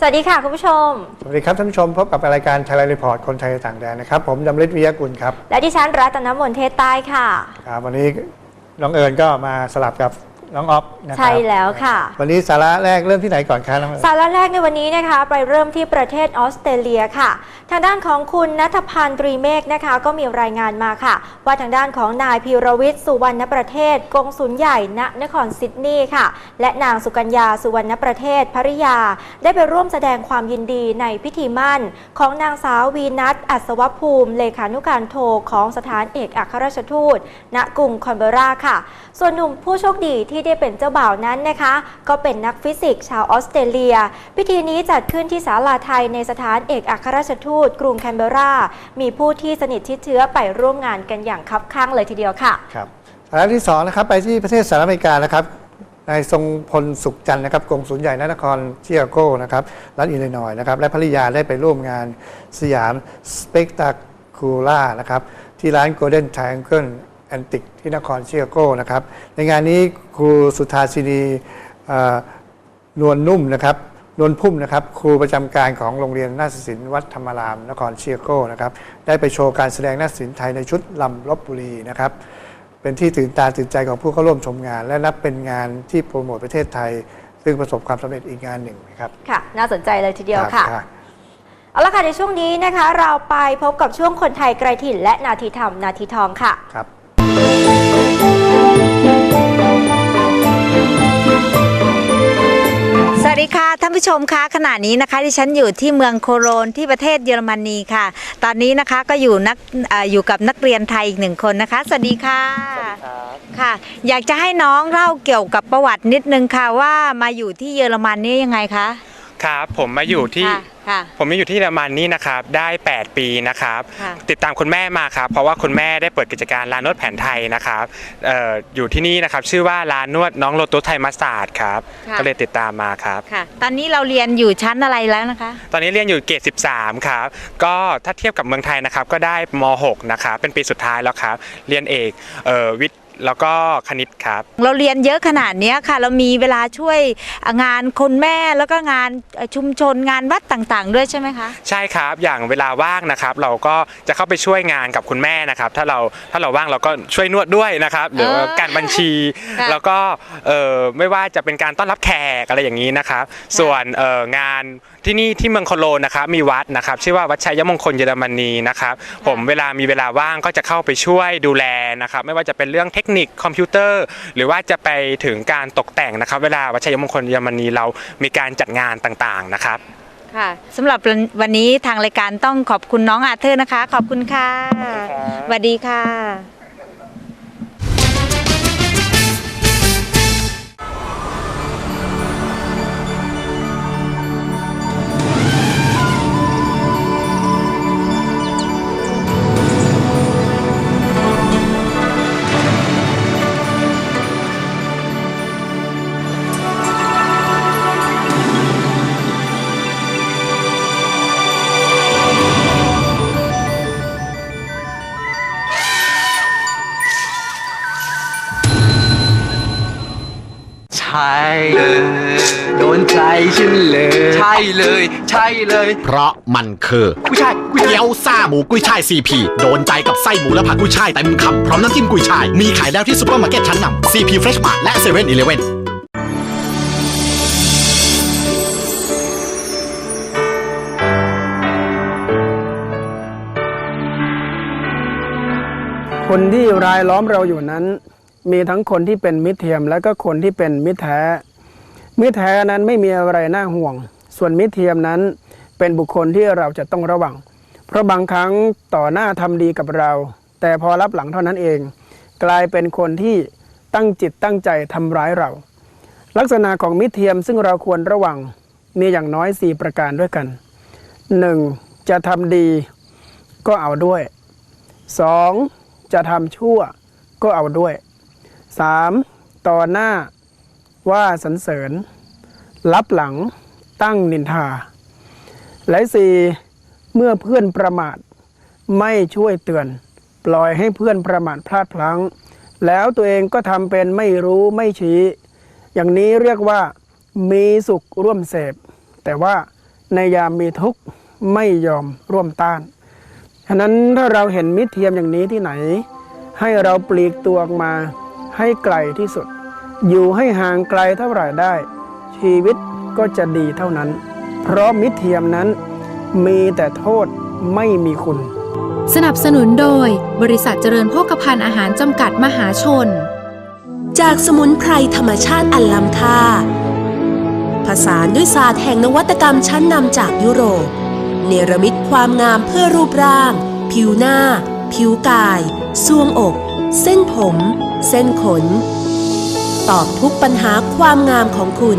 สวัสดีค่ะคุณผู้ชม สวัสดีครับท่านผู้ชมพบกับรายการไทยรีพอร์ตคนไทยในต่างแดนนะครับ ผมดำริศวิทยากุลครับ และดิฉันรัตนมนเทศใต้ค่ะครับวันนี้น้องเอิญก็มาสลับกับ น้องออฟนะครับใช่แล้วค่ะ วันนี้สาระแรกเริ่มที่ไหนก่อนครับน้องเอิญสาระแรกในวันนี้นะคะ ไปเริ่มที่ประเทศออสเตรเลียค่ะ ทางด้านของคุณนัทพันธ์ตรีเมฆนะคะ ก็มีรายงานมาค่ะ ว่าทางด้านของนายพีรวิทย์สุวรรณประเทศกงสุลใหญ่ณนครซิดนีย์ค่ะ และนางสุกัญญาสุวรรณประเทศภริยา ได้ไปร่วมแสดงความยินดีในพิธีมั่น ของนางสาววีนัทอัศวภูมิ เลขานุการโทของสถานเอกอัครราชทูตณกรุงคอนเบอราค่ะ ส่วนหนุ่มผู้โชคดีที่ที่ได้เป็นเจ้าบ่าวนั้นนะคะ ก็เป็นนักฟิสิกส์ชาวออสเตรเลีย พิธีนี้จัดขึ้นที่ศาลาไทยในสถานเอกอัครราชทูตกรุงแคนเบรา มีผู้ที่สนิทชิดเชื้อไปร่วมงานกันอย่างคับข้างเลยทีเดียวค่ะครับสาระที่สองนะครับไปที่ประเทศสหรัฐอเมริกานะครับนายทรงพลสุขจันทร์นะครับกงสุลใหญ่นครเชิคาโก้นะครับรัฐอิลลินอยนะครับและภริยาได้ไปร่วมงานสยามสเปกตาคูล่านะครับที่ร้าน Golden Triangle แอ นติกที่นครชิคาโกนะครับ ในงานนี้ครูสุธาสินีเอ่อนวลนุ่มนะครับนวลพุ่มนะครับครูประจำการของโรงเรียนนาฏศิลป์วัดธรรมรามนครชิคาโกนะครับได้ไปโชว์การแสดงนาฏศิลป์ไทยในชุดลำลบบุรีนะครับเป็นที่ตื่นตาตื่นใจของผู้เข้าร่วมชมงาน และนับเป็นงานที่โปรโมทประเทศไทย ซึ่งประสบความสำเร็จอีกงานหนึ่งนะครับค่ะน่าสนใจเลยทีเดียวค่ะรับเอาละค่ะในช่วงนี้นะคะ เราไปพบกับช่วงคนไทยไกลถิ่นและนาทีธรรมนาทีทองค่ะครับสวัส ดีค่ะท่านผู้ชมคะขณะนี้นะคะที่ฉันอยู่ที่เมืองโคโลนที่ประเทศเยอรมนีค่ะ ตอนนี้นะคะก็อยู่นักเอออยู่กับนักเรียนไทยอีกหนึ่งคนนะคะสวัสดีค่ะค่ะ อยากจะให้น้องเล่าเกี่ยวกับประวัตินิดนึงค่ะว่ามาอยู่ที่เยอรมันนี่ยังไงคะครับผมมาอยู่ที่ ค่ะค่ะ ผมมาอยู่ที่เยอรมันนี่นะครับได้ 8 ปีนะครับค่ะติดตามคุณแม่มาครับเพราะว่าคุณแม่ได้เปิดกิจการร้านนวดแผนไทยนะครับเอ่ออยู่ที่นี่นะครับชื่อว่าร้านนวดน้องโลตุสไทยมัสตาร์ดครับค่ะ ก็เลยติดตามมาครับ ค่ะ ตอนนี้เราเรียนอยู่ชั้นอะไรแล้วนะคะ ตอนนี้เรียนอยู่เกรด13 ครับ ก็ถ้าเทียบกับเมืองไทยนะครับ ก็ได้ม .6 นะครับ เป็นปีสุดท้ายแล้วครับ เรียนเอกเอ่อวิทย์ แล้วก็คณิตครับ เราเรียนเยอะขนาดเนี้ยค่ะ เรามีเวลาช่วยงานคนแม่แล้วก็งานเอ่อชุมชนงานวัดต่างๆ ด้วยใช่ไหมคะ ใช่ครับอย่างเวลาว่างนะครับ เราก็จะเข้าไปช่วยงานกับคุณแม่นะครับ ถ้าเราถ้าเราว่างเราก็ช่วยนวดด้วยนะครับหรือว่าเออการบัญชี ค่ะแล้วก็เอ่อไม่ว่าจะเป็นการต้อนรับแขกอะไรอย่างนี้นะครับ ส่วนเอ่องานที่นี่ที่เมืองโคโลนนะครับมีวัดนะครับชื่อว่าวัดชัยมงคลเยอรมนีนะครับ ผมเวลามีเวลาว่างก็จะเข้าไปช่วยดูแลนะครับ ไม่ว่าจะเป็นเรื่องเทคนิคคอมพิวเตอร์ หรือว่าจะไปถึงการตกแต่งนะครับ เวลาวัดชัยมงคลเยอรมนีเรามีการจัดงานต่างๆนะครับค่ะสำหรับวันนี้ทางรายการต้องขอบคุณน้องอาเธอร์นะคะ ขอบคุณค่ะสวัสดีค่ะ เลย ใช่เลย เพราะมันคือกุ้ยช่ายกุ้ยช่ายเกี๊ยวซ่าหมูกุ้ยช่ายซีพีโดนใจกับไส้หมูและผักกุ้ยช่ายเต็มคำพร้อมน้ำจิ้มกุ้ยช่าย มีขายแล้วที่ซุปเปอร์มาร์เก็ตชั้นนำซีพีเฟรชมาร์และเซเว่นอีเลเว่นคนที่รายล้อมเราอยู่นั้น มีทั้งคนที่เป็นมิตรเทียมและก็คนที่เป็นมิตรแท้ มิตรแท้นั้นไม่มีอะไรน่าห่วง ส่วนมิตรเทียมนั้น เป็นบุคคลที่เราจะต้องระวัง เพราะบางครั้งต่อหน้าทำดีกับเรา แต่พอรับหลังเท่านั้นเอง กลายเป็นคนที่ตั้งจิตตั้งใจทำร้ายเรา ลักษณะของมิตรเทียมซึ่งเราควรระวังมีอย่างน้อย 4 ประการด้วยกัน 1. จะทำดีก็เอาด้วย 2. จะทำชั่วก็เอาด้วย 3. ต่อหน้าว่าสรรเสริญ รับหลัง ตั้งนินทา และ 4. เมื่อเพื่อนประมาทไม่ช่วยเตือน ปล่อยให้เพื่อนประมาทพลาดพลั้ง แล้วตัวเองก็ทำเป็นไม่รู้ไม่ชี้ อย่างนี้เรียกว่ามีสุขร่วมเสพ แต่ว่าในยามมีทุกข์ไม่ยอมร่วมต้านฉะนั้นถ้าเราเห็นมิตรเทียมอย่างนี้ที่ไหน ให้เราปลีกตัวออกมาให้ไกลที่สุด อยู่ให้ห่างไกลเท่าไหร่ได้ ชีวิต ก็จะดีเท่านั้น เพราะมิตรเทียมนั้นมีแต่โทษไม่มีคุณ สนับสนุนโดย บริษัทเจริญโภคภัณฑ์อาหารจำกัดมหาชน จากสมุนไพรธรรมชาติอันล้ำค่า ผสานด้วยศาสตร์แห่งนวัตกรรมชั้นนำจากยุโรป เนรมิตความงามเพื่อรูปร่าง ผิวหน้า ผิวกายซวงอก เส้นผม เส้นขน ตอบทุกปัญหาความงามของคุณ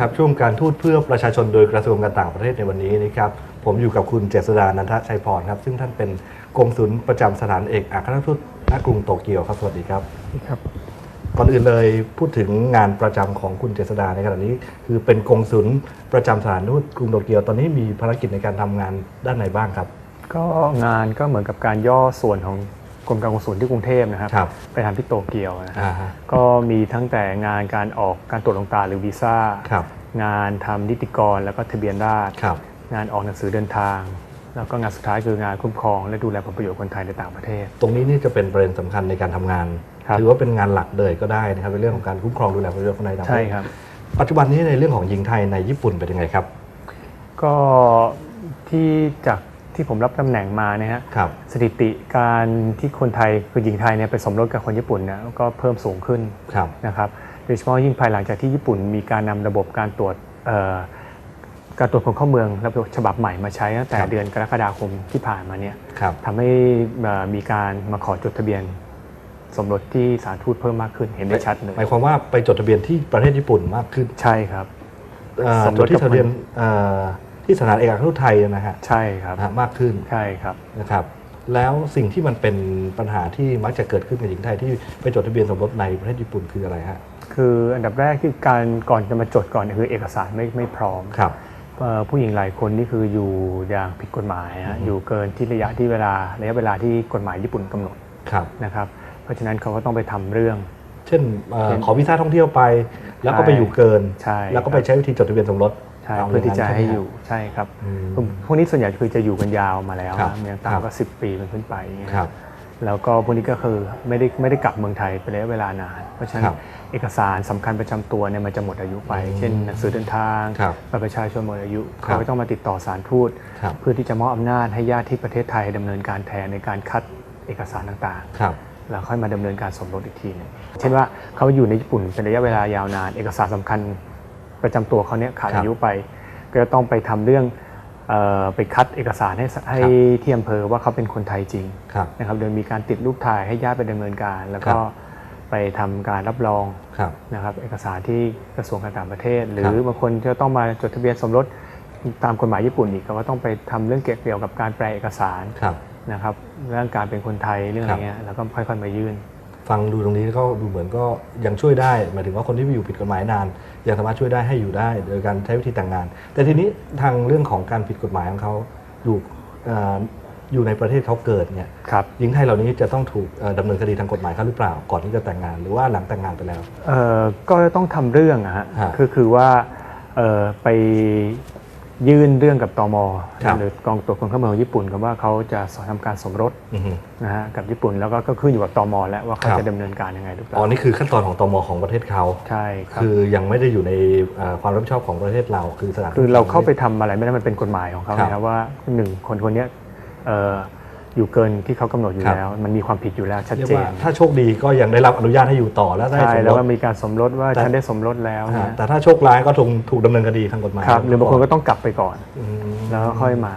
ครับ ช่วงการทูตเพื่อประชาชนโดยกระทรวงการต่างประเทศในวันนี้นะครับผมอยู่กับคุณเจษดานันทชัยพรครับ ซึ่งท่านเป็นกงสุลประจำสถานเอกอัครราชทูตณกรุงโตเกียวครับสวัสดีครับครับก่อนอื่นเลยพูดถึงงานประจำของคุณเจษดาในขณะนี้ คือเป็นกงสุลประจำสถานทูตกรุงโตเกียวตอนนี้มีภารกิจในการทำงานด้านไหนบ้างครับ ก็งานก็เหมือนกับการย่อส่วนของ กรมการกงสุลที่กรุงเทพนะครับครับไปทำที่โตเกียวนะครัอ่าบฮะก็มีทั้งแต่งานการออกการตรวจลงตาหรือวีซ่า ครับงานทำนิติกรแล้วก็ทะเบียนราษฎร์ครับ งานออกหนังสือเดินทาง แล้วก็งานสุดท้ายคืองานคุ้มครองและดูแลผลประโยชน์คนไทยในต่างประเทศ ตรงนี้นี่จะเป็นประเด็นสำคัญในการทำงาน ครับ ถือว่าเป็นงานหลักเลยก็ได้นะครับในเรื่องของการคุ้มครองดูแลผลประโยชน์คนไทยต่างประใช่เทศครับ ปัจจุบันนี้ในเรื่องของหญิงไทยในญี่ปุ่นเป็นยังไงครับ ก็ที่จาก ที่ผมรับตำแหน่งมาเนี่ยฮะครับสถิติการที่คนไทยคือหญิงไทยเนี่ยไปสมรสกับคนญี่ปุ่นเนี่ยก็เพิ่มสูงขึ้นครับนะครับโดยเฉพาะยิ่งภายหลังจากที่ญี่ปุ่นมีการนำระบบการตรวจเอ่อการตรวจคนเข้าเมืองระบบฉบับใหม่มาใช้ตั้งแต่ครับเดือนกรกฎาคมที่ผ่านมาเนี่ยครับทำให้เอ่อมีการมาขอจดทะเบียนสมรสที่สถารทูตเพิ่มมากขึ้นเห็นได้ชัดเลยหมายความว่าไปจดทะเบียนที่ประเทศญี่ปุ่นมากขึ้นใช่ครับเอ่อสมจรดสที่กับทะเบียนคนเอ่อ ที่สถานเอกอัครราชทูตไทยนะฮะใช่ครับนะฮะมากขึ้นใช่ครับ นะครับ แล้วสิ่งที่มันเป็นปัญหาที่มักจะเกิดขึ้นกับหญิงไทยที่ไปจดทะเบียนสมรสในประเทศญี่ปุ่นคืออะไรฮะคืออันดับแรกที่การก่อนจะมาจดก่อนเนี่ยคือเอกสารไม่ไม่พร้อมครับ เอ่อผู้หญิงหลายคนนี่คืออยู่อย่างผิดกฎหมายฮะอือฮึอยู่เกินที่ระยะที่เวลาระยะเวลาที่กฎหมายญี่ปุ่นกำหนดครับ นะครับเพราะฉะนั้นเขาก็ต้องไปทำเรื่อง เช่นเอ่อเช่นขอวีซ่าท่องเที่ยวไป แล้วก็ไปอยู่เกิน ใช่ แล้วก็ไปใช้วิธีจดทะเบียนสมรส ใช่าเพื่อที่จะย่างนั้นให้ช่ไมฮอยู่ใช่ครับอืมพวกนี้ส่วนใหญ่คือจะอยู่กันยาวมาแล้วครับนะอย่างครับต่ำก็สิปีเป็นขึ้นไปอย่างเงี้ยครับแล้วก็พวกนี้ก็คือไม่ได้ไม่ได้กลับเมืองไทยเป็นระยะเวลานาน เพราะฉะนั้ครันบเอกสารสำคัญประจำตัวเนี่ยมันจะหมดอายุไปอืมเช่นหนังสือเดินทางครับบัตรประชาชนหมดอายุครับเขาก็ต้องมาติดต่อสารทูตครับเพื่อที่จะมอบอำนาจให้ญาติที่ประเทศไทยดำเนินการแทนในการคัดเอกสารต่างๆครับแล้วค่อยมาดำเนินการสมรสอีกทีหนึงเช่นว่าเขาอยู่ในญี่ปุ่นเป็นระยะเวลายาวนาน เอกสารสำคัญ ประจำตัวเขาเนี่ยขาดครับอายุไป ก็จะต้องไปทำเรื่องเออไปคัดเอกสารให้สให้ที่อำเภอว่าเขาเป็นคนไทยจริงครับนะครับโดยมีการติดรูปถ่ายให้ญาติไปดำเนินการ แล้วก็ครับไปทำการรับรองครับนะครับเอกสารที่กระทรวงการต่างประเทศ หรืครัอบบางคนจะต้องมาจดทะเบียนสมรสตามกฎหมายญี่ปุ่นอีกเขาก็ต้องไปทำเรื่องเกี่ยวกับการแปลเอกสารครับนะครับเรื่องการเป็นคนไทยเรื่องอะไรเงี้ยแล้วก็ค่อยๆมายื่น ฟังดูตรงนี้ก็ดูเหมือนก็ยังช่วยได้ หมายถึงว่าคนที่อยู่ผิดกฎหมายนาน ยังสามารถช่วยได้ให้อยู่ได้ โดยการใช้วิธีแต่งงาน แต่ทีนี้ทางเรื่องของการผิดกฎหมายของเขาอยู่เอ่ออยู่ในประเทศเขาเกิดเนี่ยครับหญิงไทยเหล่านี้จะต้องถูกเอ่อดำเนินคดีทางกฎหมายเขาหรือเปล่า ก่อนที่จะแต่งงาน หรือว่าหลังแต่งงานไปแล้วเอ่อก็ต้องทำเรื่องอะฮะฮะคือคือว่าเอ่อไป ยื่นเรื่องกับตมครับหรือกองตรวจคนเข้าเมืองของญี่ปุ่นกับว่าเขาจะทำการสมรสอือฮึนะฮะกับญี่ปุ่นแล้วก็ก็ขึ้นอยู่กับตมแล้วว่าเขาครับจะดำเนินการยังไงหรือเปล่าอ๋อนี่คือขั้นตอนของตมของประเทศเขาใช่ครับคือยังไม่ได้อยู่ในเอ่อความรับผิดชอบของประเทศเราคือสถานทูตคือเราเข้าไปทำอะไรไม่ได้มันเป็นกฎหมายของเขาครับนะครับว่าหนึ่งคนคนเนี้ยเอ่ออยู่เกินที่เขากำหนดอยู่ครับแล้ว มันมีความผิดอยู่แล้วชัดเรียกเจว่านถ้าโชคดีก็ยังได้รับอนุญาตให้อยู่ต่อและได้ใช่สมแล้วรก็สมีการสมรสว่าแต่ฉันได้สมรสแล้วอ่านะแต่ถ้าโชคร้ายก็ถูกถูกดำเนินคดีทางกฎหมายครับหรือบางคนก็ต้องกลับไปก่อนอืมแล้วก็ค่อยมา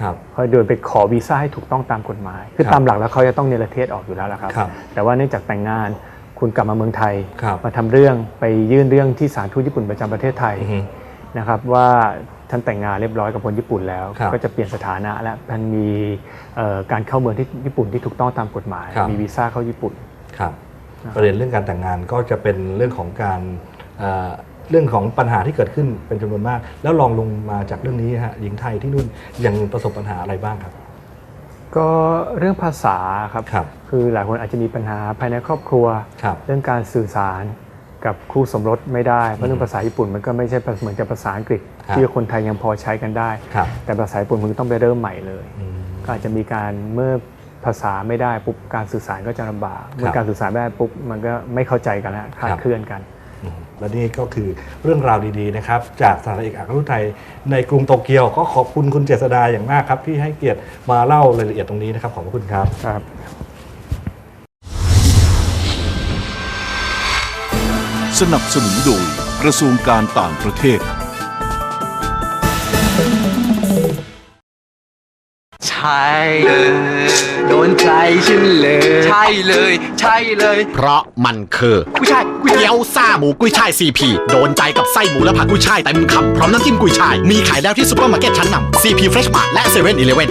ครับค่อยเดินไปขอวีซ่าให้ถูกต้องตามกฎหมาย คือครับตามหลักแล้วเขาจะต้องเนรเทศออกอยู่แล้วละครับครับแต่ว่าเนื่องจากแต่งงานคุณกลับมาเมืองไทยครับมาทำเรื่องไปยื่นเรื่องที่ศาลทูตญี่ปุ่นประจำประเทศไทยอือฮึนะครับว่า ท่านแต่งงานเรียบร้อยกับคนญี่ปุ่นแล้ว ครับก็จะเปลี่ยนสถานะและมันมีเอ่อการเข้าเมืองที่ญี่ปุ่นที่ถูกต้องตามกฎหมาย ครับ มีวีซ่าเข้าญี่ปุ่นครับ ประเด็นเรื่องการแต่งงานก็จะเป็นเรื่องของการเอ่อเรื่องของปัญหาที่เกิดขึ้นเป็นจำนวนมาก แล้วลองลงมาจากเรื่องนี้ฮะหญิงไทยที่นู่นยังประสบปัญหาอะไรบ้างครับ ก็เรื่องภาษาครับ ครับ คือหลายคนอาจจะมีปัญหาภายในครอบครัว ครับ เรื่องการสื่อสาร กับคู่สมรสไม่ได้ เพราะเรื่องภาษาญี่ปุ่นมันก็ไม่ใช่เหมือนกับภาษาอังกฤษครับที่คนไทยยังพอใช้กันได้ครับแต่ภาษาญี่ปุ่นมันต้องไปเริ่มใหม่เลยอืมก็อาจจะมีการเมื่อภาษาไม่ได้ปุ๊บการสื่อสารก็จะลำบากเมื่อครับการสื่อสารไม่ได้ปุ๊บมันก็ไม่เข้าใจกันแล้วคลาดครับเคลื่อนกันอืมและนี่ก็คือเรื่องราวดีๆนะครับ จากสถานเอกอัครราชทูตไทยในกรุงโตเกียวก็ขอบคุณคุณเจษดาอย่างมากครับที่ให้เกียรติมาเล่ารายละเอียดตรงนี้นะครับขอบพระคุณครับ สนับสนุนโดยกระทรวงการต่างประเทศ ใช่เลยโดนใจฉันเลย ใช่เลย ใช่เลยเพราะมันคือกุ้ยช่ายกุ้ยช่ายเกี๊ยวซ่าหมูกุ้ยช่ายซีพีโดนใจกับไส้หมูและผักกุ้ยช่ายเต็มคำพร้อมน้ำจิ้มกุ้ยช่าย มีขายแล้วที่ซุปเปอร์มาร์เก็ตชั้นนำซีพีเฟรชมาร์และเซเว่นอีเลเว่น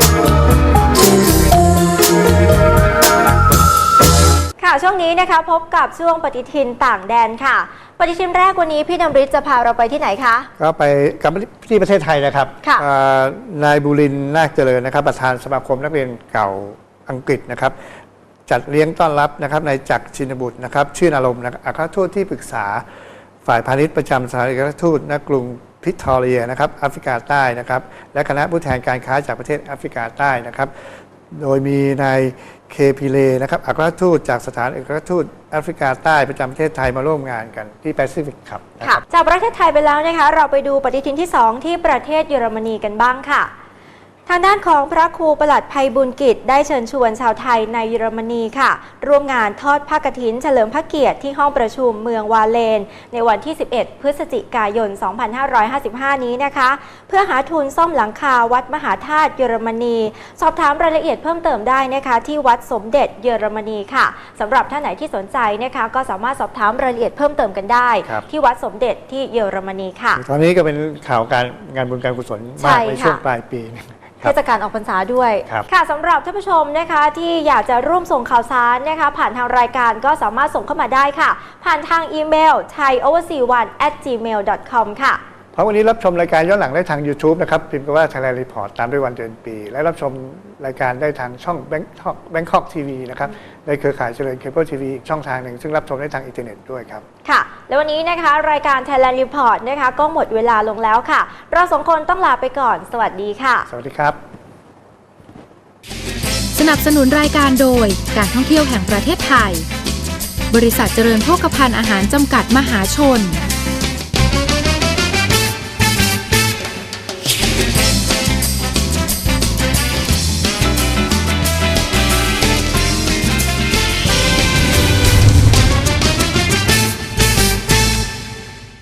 ค่ะช่วงนี้นะคะพบกับช่วงปฏิทินต่างแดนค่ะ ปฏิทินแรกวันนี้พี่นำริศจะพาเราไปที่ไหนคะ ก็ไปกลับมาที่ประเทศไทยนะครับค่ะอ่านายบุรินทร์นาคเจริญนะครับ ประธานสมาคมนักเรียนเก่าอังกฤษนะครับ จัดเลี้ยงต้อนรับนะครับในจักรชินบุตรนะครับ ชื่นอารมณ์นะครับอัครราชทูตที่ปรึกษาฝ่ายพาณิชย์ประจำสถานเอกอัครราชทูตณกรุงพิทอเรียนะครับแอฟริกาใต้นะครับ และคณะผู้แทนการค้าจากประเทศแอฟริกาใต้นะครับ โดยมีนาย เคพิเลนะครับอัครทูตจากสถานเอกอัครทูตแอฟริกาใต้ประจำประเทศไทยมาร่วมงานกันที่แปซิฟิกครับ ค่ะ จากประเทศไทยไปแล้วนะคะ เราไปดูปฏิทินที่ 2 ที่ประเทศเยอรมนีกันบ้างค่ะางด้านของพระครูประหลัดภัยบุญกิจ ได้เชิญชวนชาวไทยในเยอรมนีค่ะ ร่วมงานทอดผ้ากฐิน เฉลิมพระเกียรติที่ห้องประชุมเมืองวาเลน ในวันที่ 11 พฤศจิกายน 2555 นี้นะคะ เพื่อหาทุนซ่อมหลังคาวัดมหาธาตุเยอรมนี สอบถามรายละเอียดเพิ่มเติมได้นะคะ ที่วัดสมเด็จเยอรมนีค่ะสำหรับท่านไหนที่สนใจนะคะ ก็สามารถสอบถามรายละเอียดเพิ่มเติมกันได้ครับที่วัดสมเด็จที่เยอรมนีค่ะ ตอนนี้ก็เป็นข่าวการงานบุญการกุศลใช่มากในช่วงค่ะปลายปีนะค เทรับศกาลออกพรรษาด้วยครับค่ะสำหรับท่านผู้ชมนะคะที่อยากจะร่วมส่งข่าวสารนะคะ ผ่านทางรายการก็สามารถส่งเข้ามาได้ค่ะ ผ่านทางอีเมล thaioverseas1 at gmail com ค่ะ เพราะวันนี้รับชมรายการย้อนหลังได้ทาง YouTube นะครับพิมพ์คำว่า Thailand Report ตามด้วยวันเดือนปี และรับชมรายการได้ทางช่อง Bangkok Bangkok TV นะครับในเครือข่ายเจริญเคเบิลทีวีช่องทางหนึ่ง ซึ่งรับชมได้ทางอินเทอร์เน็ตด้วยครับ ค่ะ แล้ววันนี้นะคะ รายการ Thailand Report นะคะก็หมดเวลาลงแล้วค่ะ เราสองคนต้องลาไปก่อน สวัสดีค่ะ สวัสดีครับ สนับสนุนรายการโดยการท่องเที่ยวแห่งประเทศไทย บริษัทเจริญโภคภัณฑ์อาหารจำกัดมหาชน